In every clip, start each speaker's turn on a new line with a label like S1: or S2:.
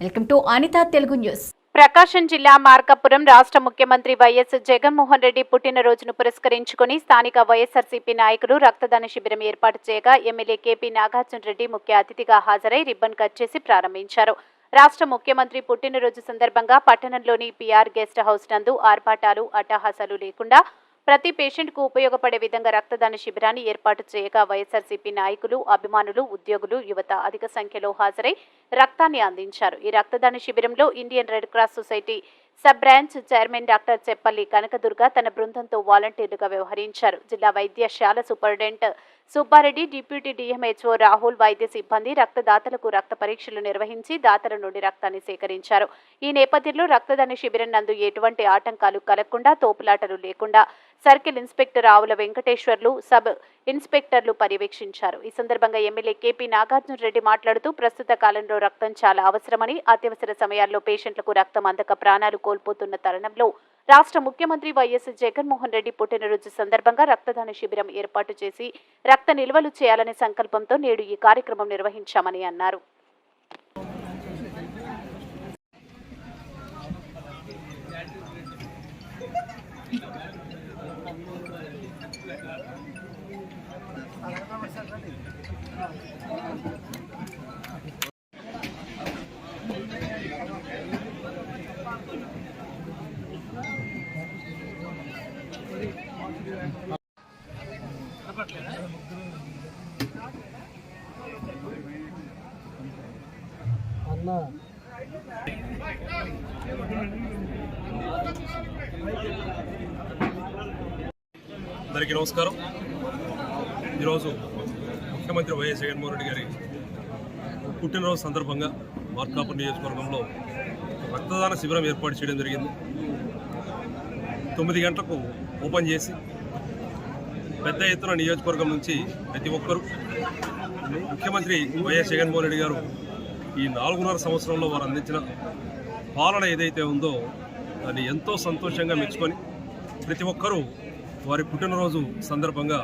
S1: Welcome to Anitha Telugu news.
S2: Prakasam జిల్లా మార్కాపురం రాష్ట్ర ముఖ్యమంత్రి వైఎస్ జగన్మోహన్ రెడ్డి పుట్టినరోజును పురస్కరించుకుని స్థానిక వైఎస్ఆర్సీపీ నాయకులు రక్తదాన శిబిరం ఏర్పాటు చేయగా ఎమ్మెల్యే కేపీ నాగార్జున రెడ్డి ముఖ్య అతిథిగా హాజరై రిబ్బన్ కట్ చేసి ప్రారంభించారు. రాష్ట్ర ముఖ్యమంత్రి పుట్టినరోజు సందర్భంగా పట్టణంలోని పీఆర్ గెస్ట్ హౌస్ నందు ఆర్భాటాలు అట్టహాసాలు లేకుండా ప్రతి పేషెంట్కు ఉపయోగపడే విధంగా రక్తదాన శిబిరాన్ని ఏర్పాటు చేయగా వైఎస్ఆర్సీపీ నాయకులు అభిమానులు ఉద్యోగులు యువత అధిక సంఖ్యలో హాజరై రక్తాన్ని అందించారు. ఈ రక్తదాన శిబిరంలో Indian red cross society sub branch chairman doctor Cheppalli Kanakadurga తన బృందంతో వాలంటీర్లుగా వ్యవహరించారు. జిల్లా వైద్యశాల superintendent Subbareddy deputy DMHO Rahul వైద్య సిబ్బంది రక్తదాతలకు రక్త పరీక్షలు నిర్వహించి దాతల నుండి రక్తాన్ని సేకరించారు. ఈ నేపథ్యంలో రక్తదాన శిబిరం నందు ఎటువంటి ఆటంకాలు కలగకుండా తోపులాటలు లేకుండా సర్కిల్ ఇన్స్పెక్టర్ ఆవుల వెంకటేశ్వర్లు సబ్ ఇన్స్పెక్టర్లు పర్యవేక్షించారు. ఈ సందర్భంగా ఎమ్మెల్యే కేపీ నాగార్జున రెడ్డి మాట్లాడుతూ ప్రస్తుత కాలంలో రక్తం చాలా అవసరమని అత్యవసర సమయాల్లో పేషెంట్లకు రక్తం అందక ప్రాణాలు కోల్పోతున్న తరుణంలో రాష్ట్ర ముఖ్యమంత్రి వైఎస్ జగన్మోహన్ రెడ్డి పుట్టినరోజు సందర్భంగా రక్తదాన శిబిరం ఏర్పాటు చేసి రక్త నిల్వలు చేయాలనే సంకల్పంతో నేడు ఈ కార్యక్రమం నిర్వహించామని అన్నారు.
S3: అన్న
S4: అందరికీ నమస్కారం. ఈరోజు ముఖ్యమంత్రి వైఎస్ జగన్మోహన్ రెడ్డి గారి పుట్టినరోజు సందర్భంగా మార్కాపూర్ నియోజకవర్గంలో రక్తదాన శిబిరం ఏర్పాటు చేయడం జరిగింది. తొమ్మిది గంటలకు ఓపెన్ చేసి పెద్ద ఎత్తున నియోజకవర్గం నుంచి ప్రతి ఒక్కరూ ముఖ్యమంత్రి వైఎస్ జగన్మోహన్ రెడ్డి గారు ఈ నాలుగున్నర సంవత్సరంలో వారు అందించిన పాలన ఏదైతే ఉందో దాన్ని ఎంతో సంతోషంగా మెచ్చుకొని ప్రతి ఒక్కరూ వారి పుట్టినరోజు సందర్భంగా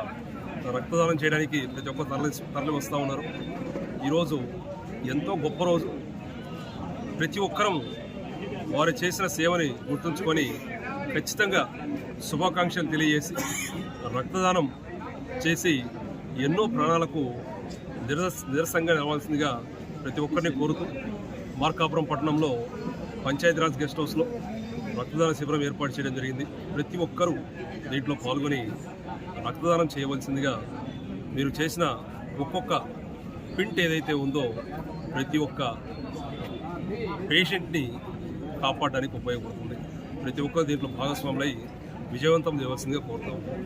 S4: రక్తదానం చేయడానికి ప్రతి ఒక్కరు తరలి తరలి వస్తూ ఉన్నారు. ఈరోజు ఎంతో గొప్ప రోజు. ప్రతి ఒక్కరం వారు చేసిన సేవని గుర్తుంచుకొని ఖచ్చితంగా శుభాకాంక్షలు తెలియజేసి రక్తదానం చేసి ఎన్నో ప్రాణాలకు నిరస నిరసంగా నిలవాల్సిందిగా ప్రతి ఒక్కరిని కోరుతూ మార్కాపురం పట్టణంలో పంచాయతీరాజ్ గెస్ట్ హౌస్లో రక్తదాన శిబిరం ఏర్పాటు చేయడం జరిగింది. ప్రతి ఒక్కరూ దీంట్లో పాల్గొని రక్తదానం చేయవలసిందిగా మీరు చేసిన ఒక్కొక్క పింట్ ఏదైతే ఉందో ప్రతి ఒక్క పేషెంట్ని కాపాడడానికి ఉపయోగపడుతుంది. ప్రతి ఒక్కరు దీంట్లో భాగస్వాములై విజయవంతం చేయవలసిందిగా కోరుతాం.